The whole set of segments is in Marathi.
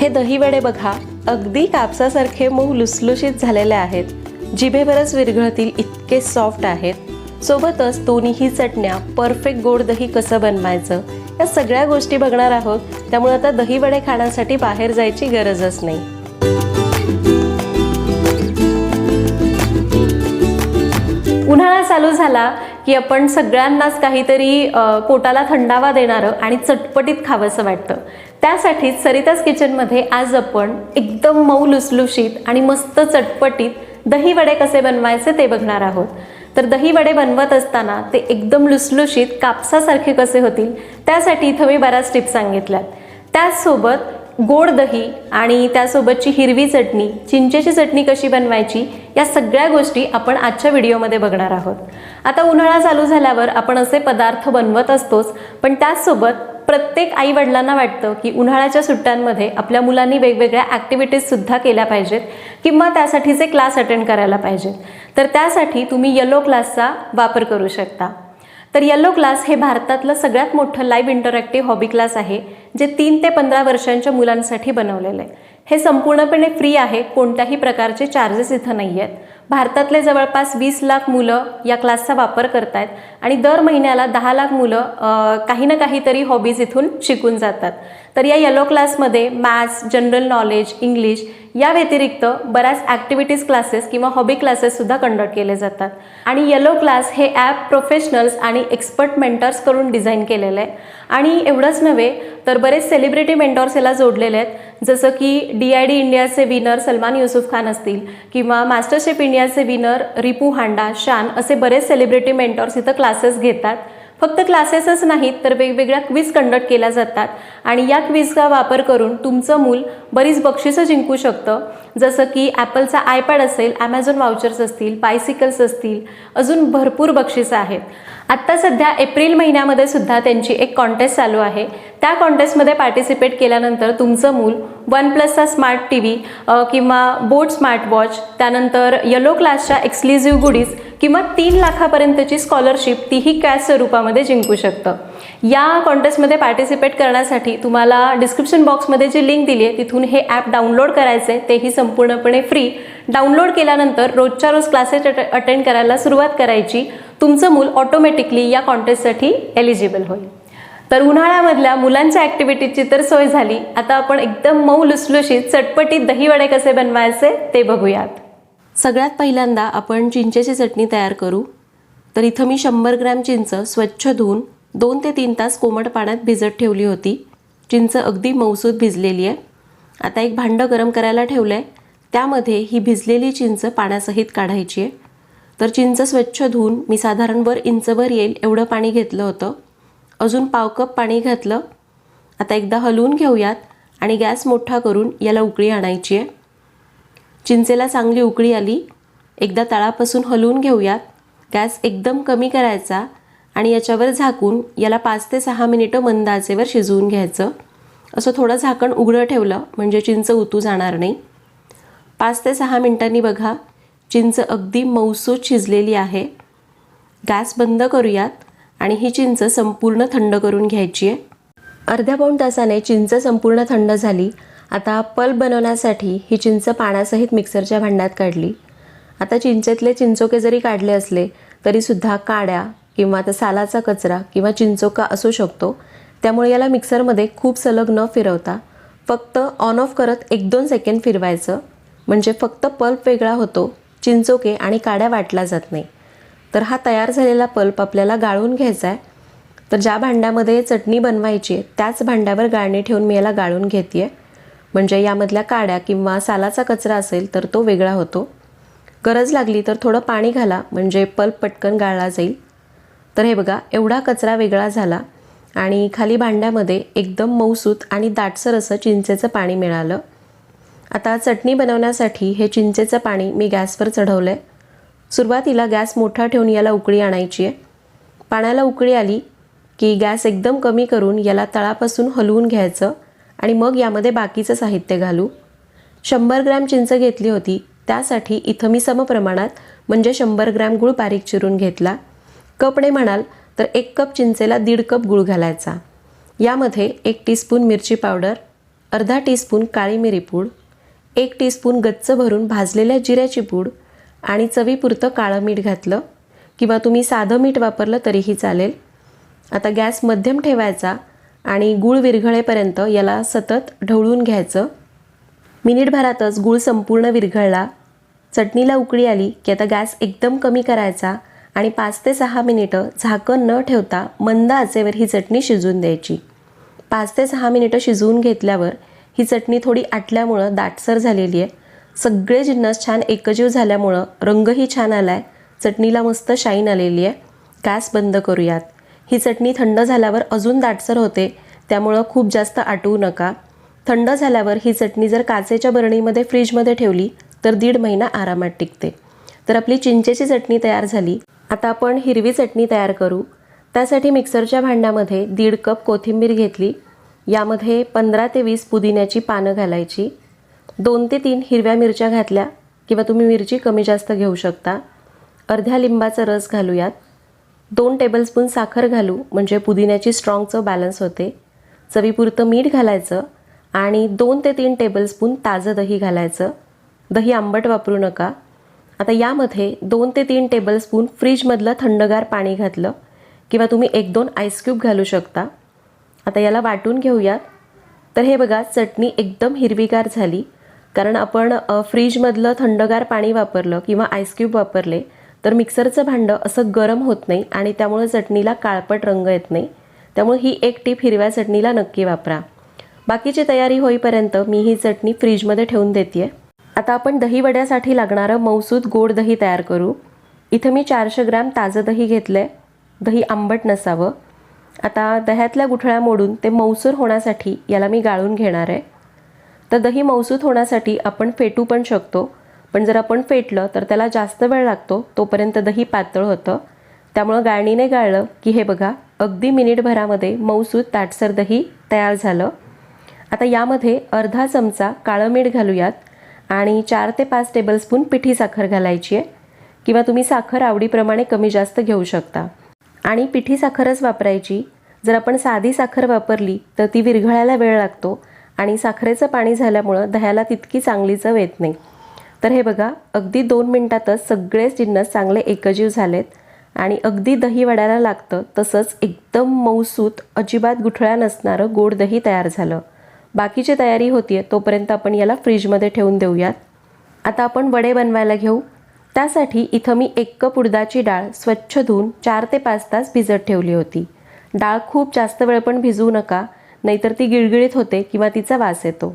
हे दहीवडे बघा अगदी कापसासारखे मऊ लुसलुशीत झालेले आहेत. जिभेवरच विरघळतील इतके सॉफ्ट आहेत. सोबतच दोन्हीही चटण्या परफेक्ट गोड दही कसं बनवायचं या सगळ्या गोष्टी बघणार आहोत. त्यामुळे आता दहीवडे खाण्यासाठी बाहेर जायची गरजच नाही. उन्हाळा चालू झाला की आपण सगळ्यांनाच काहीतरी पोटाला थंडावा देणारं आणि चटपटीत खावंसं वाटतं. त्यासाठीच सरिताज किचनमध्ये आज आपण एकदम मऊ लुसलुशीत आणि मस्त चटपटीत दही वडे कसे बनवायचे ते बघणार आहोत. तर दही वडे बनवत असताना ते एकदम लुसलुशीत कापसासारखे कसे होतील त्यासाठी इथं मी बऱ्याच टिप्स सांगितल्यात. त्याचसोबत गोड दही आणि त्यासोबतची हिरवी चटणी चिंचेची चटणी कशी बनवायची या सगळ्या गोष्टी आपण आजच्या व्हिडिओमध्ये बघणार आहोत. आता उन्हाळा चालू झाल्यावर आपण असे पदार्थ बनवत असतोच पण त्याचसोबत प्रत्येक आई वडिलांना वाटतं की उन्हाळ्याच्या सुट्ट्यांमध्ये आपल्या मुलांनी वेगवेगळ्या ॲक्टिव्हिटीजसुद्धा केल्या पाहिजेत किंवा त्यासाठीचे क्लास अटेंड करायला पाहिजेत. तर त्यासाठी तुम्ही येलो क्लासचा वापर करू शकता. तर येलो क्लास हे भारतातलं सगळ्यात मोठं लाईव्ह इंटरॅक्टिव्ह हॉबी क्लास आहे जे तीन ते पंधरा वर्षांच्या मुलांसाठी बनवलेलं आहे. हे संपूर्णपणे फ्री आहे कोणत्याही प्रकारचे चार्जेस इथं नाही आहेत भारतातले जवळपास वीस लाख मुलं या क्लासचा वापर करत आहेत आणि दर महिन्याला दहा लाख मुलं काही ना काहीतरी हॉबीज इथून शिकून जातात. तर या येलो क्लासमध्ये मॅथ्स जनरल नॉलेज इंग्लिश या व्यतिरिक्त बऱ्याच ॲक्टिव्हिटीज क्लासेस किंवा हॉबी क्लासेससुद्धा कंडक्ट केले जातात. आणि येलो क्लास हे ॲप प्रोफेशनल्स आणि एक्सपर्ट मेंटर्स करून डिझाईन केलेलं आहे. आणि एवढंच नव्हे तर बरेच सेलिब्रिटी मेंटॉर्स याला जोडलेले आहेत. जसं की डी आय डी इंडियाचे विनर सलमान युसुफ खान असतील किंवा मास्टरशेफ इंडियाचे विनर रिपू हांडा शान असे बरेच सेलिब्रिटी मेंटॉर्स इथं क्लासेस घेतात. फक्त क्लासेसच नाहीत तर वेगवेगळ्या क्विज कंडक्ट केल्या जातात. आणि या क्विजचा वापर करून तुमचं मूल बरीच बक्षिसं जिंकू शकतं. जसं की ॲपलचा आयपॅड असेल ॲमेझॉन वाउचर्स असतील बायसिकल्स असतील अजून भरपूर बक्षिसं आहेत. आत्ता सध्या एप्रिल महिन्यामध्ये सुद्धा त्यांची एक कॉन्टेस्ट चालू आहे. त्या कॉन्टेस्टमध्ये पार्टिसिपेट केल्यानंतर तुमचं मूल वन प्लसचा स्मार्ट टी व्ही किंवा बोट स्मार्ट वॉच त्यानंतर यलो क्लासच्या एक्सक्लुझिव्ह गुडीज किंवा तीन लाखापर्यंतची स्कॉलरशिप तीही कॅश स्वरूपामध्ये जिंकू शकतं. या कॉन्टेस्टमध्ये पार्टिसिपेट करण्यासाठी तुम्हाला डिस्क्रिप्शन बॉक्समध्ये जी लिंक दिली आहे तिथून हे ॲप डाउनलोड करायचे तेही संपूर्णपणे फ्री डाउनलोड केल्यानंतर रोजच्या रोज क्लासेस अटेंड करायला सुरुवात करायची. तुमचं मूल ऑटोमॅटिकली या कॉन्टेस्टसाठी एलिजिबल होईल. तर उन्हाळ्यामधल्या मुलांच्या ॲक्टिव्हिटीची तर सोय झाली. आता आपण एकदम मऊ लुसलुशीत चटपटीत दहीवडे कसे बनवायचे ते बघूयात. सगळ्यात पहिल्यांदा आपण चिंचेची चटणी तयार करू. तर इथं मी शंभर ग्रॅम चिंच स्वच्छ धुवून दोन ते तीन तास कोमट पाण्यात भिजत ठेवली होती. चिंच अगदी मऊसूत भिजलेली आहे. आता एक भांडं गरम करायला ठेवलं आहे त्यामध्ये ही भिजलेली चिंच पाण्यासहित काढायची आहे. तर चिंच स्वच्छ धुवून मी साधारण वर इंचभर येईल एवढं पाणी घेतलं होतं. अजून पाव कप पाणी घातलं. आता एकदा हलवून घेऊयात आणि गॅस मोठा करून याला उकळी आणायची आहे. चिंचेला चांगली उकळी आली. एकदा तळापासून हलवून घेऊयात. गॅस एकदम कमी करायचा आणि याच्यावर झाकून याला पाच ते सहा मिनिटं मंद आचेवर शिजवून घ्यायचं. असं थोडं झाकण उघडं ठेवलं म्हणजे चिंच उतू जाणार नाही. पाच ते सहा मिनिटांनी बघा चिंच अगदी मऊसूत शिजलेली आहे. गॅस बंद करूयात आणि ही चिंच संपूर्ण थंड करून घ्यायची आहे. अर्ध्या पाऊण तासाने चिंच संपूर्ण थंड झाली. आता पल्प बनवण्यासाठी ही चिंच पाण्यासहित मिक्सरच्या भांड्यात काढली. आता चिंचेतले चिंचोके जरी काढले असले तरीसुद्धा काड्या किंवा आता सालाचा कचरा किंवा चिंचोका असू शकतो. त्यामुळे याला मिक्सरमध्ये खूप सलग न फिरवता फक्त ऑन ऑफ करत एक दोन सेकंड फिरवायचं. म्हणजे फक्त पल्प वेगळा होतो चिंचोके आणि काड्या वाटला जात नाही. तर हा तयार झालेला पल्प आपल्याला गाळून घ्यायचा आहे तर ज्या भांड्यामध्ये चटणी बनवायची आहे त्याच भांड्यावर गाळणी ठेवून मी याला गाळून घेते आहे म्हणजे यामधल्या काड्या किंवा सालाचा कचरा असेल तर तो वेगळा होतो. गरज लागली तर थोडं पाणी घाला म्हणजे पल्प पटकन गाळला जाईल. तर हे बघा एवढा कचरा वेगळा झाला आणि खाली भांड्यामध्ये एकदम मऊसूत आणि दाटसर असं चिंचेचं पाणी मिळालं. आता चटणी बनवण्यासाठी हे चिंचेचं पाणी मी गॅसवर चढवलं आहे सुरुवातीला गॅस मोठा ठेवून याला उकळी आणायची आहे. पाण्याला उकळी आली की गॅस एकदम कमी करून याला तळापासून हलवून घ्यायचं. आणि मग यामध्ये बाकीचं साहित्य घालू. शंभर ग्रॅम चिंच घेतली होती. त्यासाठी इथं मी समप्रमाणात म्हणजे शंभर ग्रॅम गूळ बारीक चिरून घेतला. कपडे म्हणाल तर एक कप चिंचेला दीड कप गूळ घालायचा. यामध्ये एक टीस्पून मिरची पावडर अर्धा टीस्पून काळी मिरी पूड एक टीस्पून गच्च भरून भाजलेल्या जिऱ्याची पूड आणि चवीपुरतं काळं मीठ घातलं. किंवा तुम्ही साधं मीठ वापरलं तरीही चालेल. आता गॅस मध्यम ठेवायचा. आणि गूळ विरघळेपर्यंत याला सतत ढवळून घ्यायचं. मिनिटभरातच गूळ संपूर्ण विरघळला. चटणीला उकळी आली की आता गॅस एकदम कमी करायचा आणि पाच ते सहा मिनिटं झाकण न ठेवता मंद आचेवर ही चटणी शिजवून द्यायची. पाच ते सहा मिनिटं शिजवून घेतल्यावर ही चटणी थोडी आटल्यामुळं दाटसर झालेली आहे. सगळे जिन्नस छान एकजीव झाल्यामुळं रंगही छान आला आहे चटणीला मस्त शाईन आलेली आहे. गॅस बंद करूयात. ही चटणी थंड झाल्यावर अजून दाटसर होते. त्यामुळं खूप जास्त आटवू नका. थंड झाल्यावर ही चटणी जर काचेच्या बरणीमध्ये फ्रीजमध्ये ठेवली तर दीड महिना आरामात टिकते. तर आपली चिंचेची चटणी तयार झाली. आता आपण हिरवी चटणी तयार करू. त्यासाठी मिक्सरच्या भांड्यामध्ये दीड कप कोथिंबीर घेतली. यामध्ये पंधरा ते वीस पुदिन्याची पानं घालायची. दोन ते तीन हिरव्या मिरच्या घातल्या किंवा तुम्ही मिरची कमी जास्त घेऊ शकता. अर्ध्या लिंबाचा रस घालूयात. दोन टेबलस्पून साखर घालू म्हणजे पुदिन्याची स्ट्रॉंग चव बॅलन्स होते. चवीपुरतं मीठ घालायचं आणि दोन ते तीन टेबलस्पून ताजं दही घालायचं. दही आंबट वापरू नका. आता यामध्ये दोन ते तीन टेबलस्पून फ्रीजमधलं थंडगार पाणी घातलं किंवा तुम्ही एक दोन आईस्क्यूब घालू शकता. आता याला वाटून घेऊयात. तर हे बघा चटणी एकदम हिरवीगार झाली. कारण आपण फ्रीजमधलं थंडगार पाणी वापरलं किंवा आईस्क्यूब वापरले तर मिक्सरचं भांडं असं गरम होत नाही आणि त्यामुळे चटणीला काळपट रंग येत नाही. त्यामुळे ही एक टीप हिरव्या चटणीला नक्की वापरा. बाकीची तयारी होईपर्यंत मी ही चटणी फ्रीजमध्ये ठेवून देते आता आपण दहीवड्यासाठी लागणारं मौसूद गोड दही तयार करू. इथं मी चारशे ग्रॅम ताजं दही घेतलं आहे दही आंबट नसावं. आता दह्यातल्या गुठळ्या मोडून ते मौसूर होण्यासाठी याला मी गाळून घेणार आहे. तर दही मौसूद होण्यासाठी आपण फेटू पण शकतो. पण जर आपण फेटलं तर त्याला जास्त वेळ लागतो तोपर्यंत दही पातळ होतं. त्यामुळं गाळणीने गाळलं की हे बघा अगदी मिनिटभरामध्ये मौसूद ताटसर दही तयार झालं. आता यामध्ये अर्धा चमचा काळं मीठ घालूयात आणि चार ते पाच टेबलस्पून पिठी साखर घालायची आहे. किंवा तुम्ही साखर आवडीप्रमाणे कमी जास्त घेऊ शकता. आणि पिठी साखरच वापरायची. जर आपण साधी साखर वापरली तर ती विरघळायला वेळ लागतो आणि साखरेचं पाणी झाल्यामुळं दह्याला तितकी चांगली चव येत नाही. तर हे बघा अगदी दोन मिनटातच सगळेच जिन्नस चांगले एकजीव झालेत. आणि अगदी दही वड्याला लागतं तसंच एकदम मऊसूत अजिबात गुठळ्या नसणारं गोड दही तयार झालं. बाकीची तयारी होतीये तोपर्यंत आपण याला फ्रीजमध्ये ठेवून देऊयात. आता आपण वडे बनवायला घेऊ. त्यासाठी इथं मी एक कप उडदाची डाळ स्वच्छ धुवून चार ते पाच तास भिजत ठेवली होती. डाळ खूप जास्त वेळ पण भिजवू नका नाहीतर ती गिळगिळीत होते किंवा तिचा वास येतो.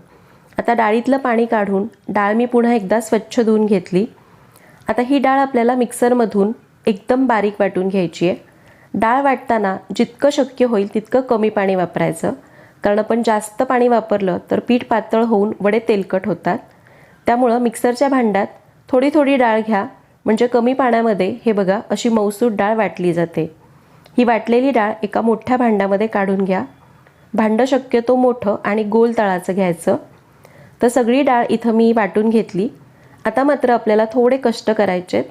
आता डाळीतलं पाणी काढून डाळ मी पुन्हा एकदा स्वच्छ धुवून घेतली. आता ही डाळ आपल्याला मिक्सरमधून एकदम बारीक वाटून घ्यायची आहे. डाळ वाटताना जितकं शक्य होईल तितकं कमी पाणी वापरायचं. कारण आपण जास्त पाणी वापरलं तर पीठ पातळ होऊन वडे तेलकट होतात. त्यामुळं मिक्सरच्या भांड्यात थोडी थोडी डाळ घ्या. म्हणजे कमी पाण्यामध्ये हे बघा अशी मौसूद डाळ वाटली जाते. ही वाटलेली डाळ एका मोठ्या भांड्यामध्ये काढून घ्या. भांडं शक्यतो मोठं आणि गोल तळाचं घ्यायचं. तर सगळी डाळ इथं मी वाटून घेतली. आता मात्र आपल्याला थोडे कष्ट करायचे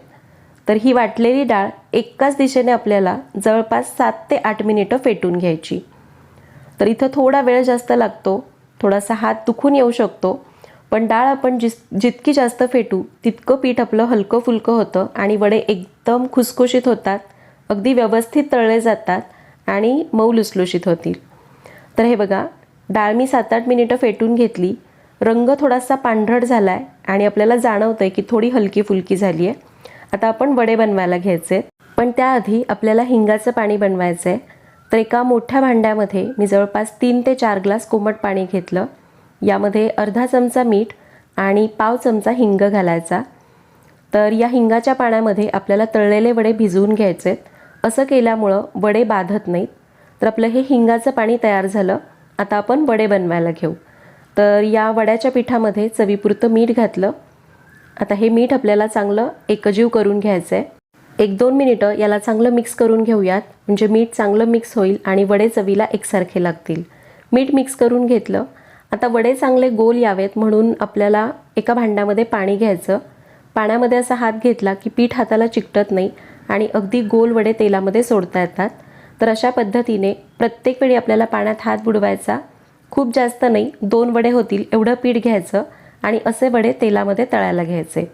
तर ही वाटलेली डाळ एकाच दिशेने आपल्याला जवळपास सात ते आठ मिनिटं फेटून घ्यायची. तर इथं थोडा वेळ जास्त लागतो. थोडासा हात दुखून येऊ शकतो. पण डाळ आपण जिस जितकी जास्त फेटू तितकं पीठ आपलं हलकं फुलकं होतं आणि वडे एकदम खुसखुशीत होतात. अगदी व्यवस्थित तळले जातात आणि मऊ लुसलुशीत होतील. तर हे बघा डाळ मी सात आठ मिनिटं फेटून घेतली. रंग थोडासा पांढरट झाला आहे आणि आपल्याला जाणवतं आहे की थोडी हलकी फुलकी झाली आहे आता आपण वडे बनवायला घ्यायचे. पण त्याआधी आपल्याला हिंगाचं पाणी बनवायचं आहे तर एका मोठ्या भांड्यामध्ये मी जवळपास तीन ते चार ग्लास कोमट पाणी घेतलं. यामध्ये अर्धा चमचा मीठ आणि पाव चमचा हिंग घालायचा. तर या हिंगाच्या पाण्यामध्ये आपल्याला तळलेले वडे भिजवून घ्यायचे. आहेत असं केल्यामुळं वडे बाधत नाहीत. तर आपलं हे हिंगाचं पाणी तयार झालं. आता आपण वडे बनवायला घेऊ. तर या वड्याच्या पिठामध्ये चवीपुरतं मीठ घातलं. आता हे मीठ आपल्याला चांगलं एकजीव करून घ्यायचं आहे एक दोन मिनिटं याला चांगलं मिक्स करून घेऊयात. म्हणजे मीठ चांगलं मिक्स होईल आणि वडे चवीला एकसारखे लागतील. मीठ मिक्स करून घेतलं. आता वडे चांगले गोल यावेत म्हणून आपल्याला एका भांड्यामध्ये पाणी घ्यायचं. पाण्यामध्ये असा हात घेतला की पीठ हाताला चिकटत नाही आणि अगदी गोल वडे तेलामध्ये सोडता येतात. तर अशा पद्धतीने प्रत्येक वेळी आपल्याला पाण्यात हात बुडवायचा. खूप जास्त नाही दोन वडे होतील एवढं पीठ घ्यायचं आणि असे वडे तेलामध्ये तळायला घ्यायचे.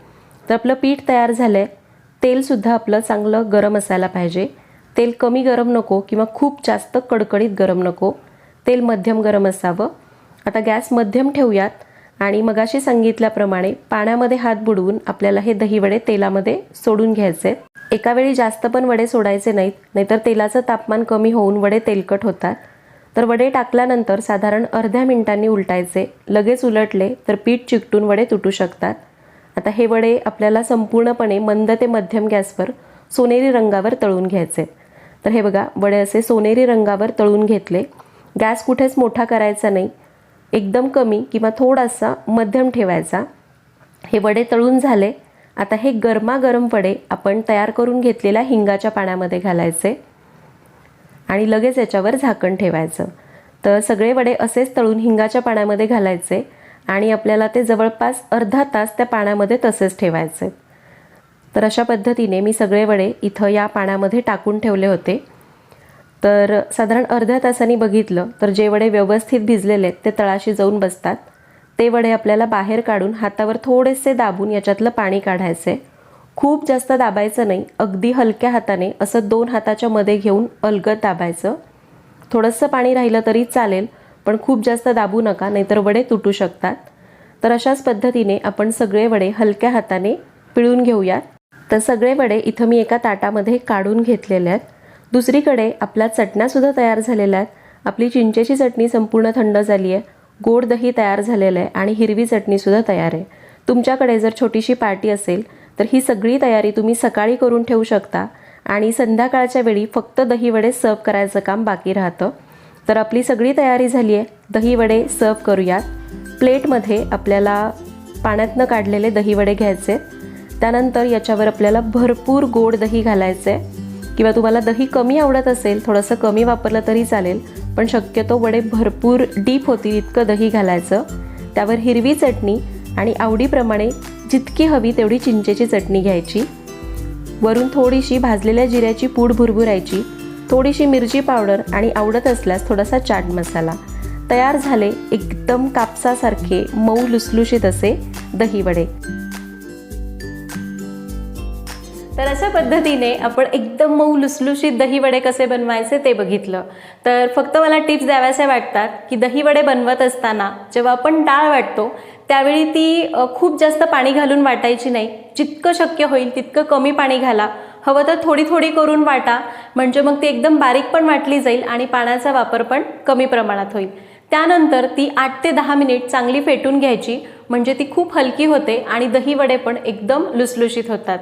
तर आपलं पीठ तयार झालं आहे तेलसुद्धा आपलं चांगलं गरम असायला पाहिजे. तेल कमी गरम नको किंवा खूप जास्त कडकडीत गरम नको. तेल मध्यम गरम असावं. आता गॅस मध्यम ठेवूयात आणि मगाशी सांगितल्याप्रमाणे पाण्यामध्ये हात बुडवून आपल्याला हे दही वडे तेलामध्ये सोडून घ्यायचे. एका वेळी जास्त पण वडे सोडायचे नाहीत नाहीतर तेलाचं तापमान कमी होऊन वडे तेलकट होतात. तर वडे टाकल्यानंतर साधारण अर्ध्या मिनिटांनी उलटायचे. लगेच उलटले तर पीठ चिकटून वडे तुटू शकतात. आता हे वडे आपल्याला संपूर्णपणे मंद ते मध्यम गॅसवर सोनेरी रंगावर तळून घ्यायचे. तर हे बघा वडे असे सोनेरी रंगावर तळून घेतले. गॅस कुठेच मोठा करायचा नाही. एकदम कमी किंवा थोडासा मध्यम ठेवायचा. हे वडे तळून झाले. आता हे गरमागरम वडे आपण तयार करून घेतलेल्या हिंगाच्या पाण्यामध्ये घालायचे. आणि लगेच याच्यावर झाकण ठेवायचं. तर सगळे वडे असेच तळून हिंगाच्या पाण्यामध्ये घालायचे आणि आपल्याला ते जवळपास अर्धा तास त्या पाण्यामध्ये तसेच ठेवायचे. तर अशा पद्धतीने मी सगळे वडे इथं या पाण्यामध्ये टाकून ठेवले होते. तर साधारण अर्ध्या तासांनी बघितलं तर जे वडे व्यवस्थित भिजलेले आहेत ते तळाशी जाऊन बसतात. ते वडे आपल्याला बाहेर काढून हातावर थोडेसे दाबून याच्यातलं पाणी काढायचे. खूप जास्त दाबायचं नाही अगदी हलक्या हाताने असं दोन हाताच्या मध्ये घेऊन अलगद दाबायचं. थोडंसं पाणी राहिलं तरी चालेल पण खूप जास्त दाबू नका नाहीतर वडे तुटू शकतात. तर अशाच पद्धतीने आपण सगळे वडे हलक्या हाताने पिळून घेऊयात. तर सगळे वडे इथं मी एका ताटामध्ये काढून घेतलेले आहेत. दुसरीकडे आपल्या चटण्यासुद्धा तयार झालेल्या आहेत आपली चिंचेची चटणी संपूर्ण थंड झाली आहे गोड दही तयार झालेलं आहे आणि हिरवी चटणीसुद्धा तयार आहे. तुमच्याकडे जर छोटीशी पार्टी असेल तर ही सगळी तयारी तुम्ही सकाळी करून ठेवू शकता. आणि संध्याकाळच्या वेळी फक्त दही वडे सर्व करायचं काम बाकी राहतं. तर आपली सगळी तयारी झाली आहे. दही वडे सर्व करूयात. प्लेटमध्ये आपल्याला पाण्यातनं काढलेले दही वडे घ्यायचे. त्यानंतर याच्यावर आपल्याला भरपूर गोड दही घालायचं आहे किंवा तुम्हाला दही कमी आवडत असेल थोडंसं कमी वापरलं तरी चालेल. पण शक्यतो वडे भरपूर डीप होतील इतकं दही घालायचं. त्यावर हिरवी चटणी आणि आवडीप्रमाणे जितकी हवी तेवढी चिंचेची चटणी घ्यायची. वरून थोडीशी भाजलेल्या जिऱ्याची पूड भुरभुरायची. थोडीशी मिरची पावडर आणि आवडत असल्यास थोडासा चाट मसाला. तयार झाले एकदम कापसासारखे मऊ लुसलुशीत असे दही वडे तर अशा पद्धतीने आपण एकदम मऊ लुसलुशीत दही वडे कसे बनवायचे ते बघितलं. तर फक्त मला टिप्स द्याव्याशा वाटतात की दही वडे बनवत असताना जेव्हा आपण डाळ वाटतो त्यावेळी ती खूप जास्त पाणी घालून वाटायची नाही. जितकं शक्य होईल तितकं कमी पाणी घाला. हवं तर थोडी थोडी करून वाटा. म्हणजे मग ती एकदम बारीक पण वाटली जाईल आणि पाण्याचा वापर पण कमी प्रमाणात होईल. त्यानंतर ती आठ ते दहा मिनिट चांगली फेटून घ्यायची. म्हणजे ती खूप हलकी होते आणि दही वडे पण एकदम लुसलुशीत होतात.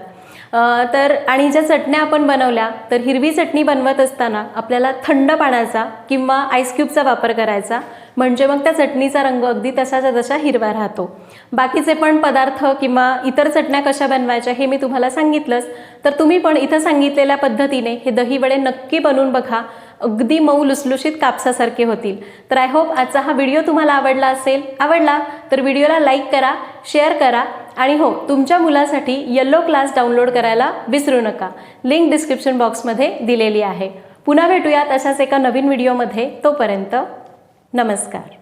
तर आणि ज्या चटण्या आपण बनवल्या तर हिरवी चटणी बनवत असताना आपल्याला थंड पाण्याचा किंवा आईस क्यूबचा वापर करायचा. म्हणजे मग त्या चटणीचा रंग अगदी तसाचा तसा हिरवा राहतो. बाकीचे पण पदार्थ किंवा इतर चटण्या कशा बनवायच्या हे मी तुम्हाला सांगितलंच. तर तुम्ही पण इथं सांगितलेल्या पद्धतीने हे दहीवडे नक्की बनवून बघा. अगदी मऊ लुसलुशीत कापसासारखे होतील. तर आय होप आजचा हा व्हिडिओ तुम्हाला आवडला असेल. आवडला तर व्हिडिओला लाईक करा शेअर करा आणि हो तुमच्या मुलासाठी येल्लो क्लास डाउनलोड करायला विसरू नका. लिंक डिस्क्रिप्शन बॉक्समध्ये दिलेली आहे. पुन्हा भेटूयात अशाच एका नवीन व्हिडिओमध्ये तोपर्यंत नमस्कार.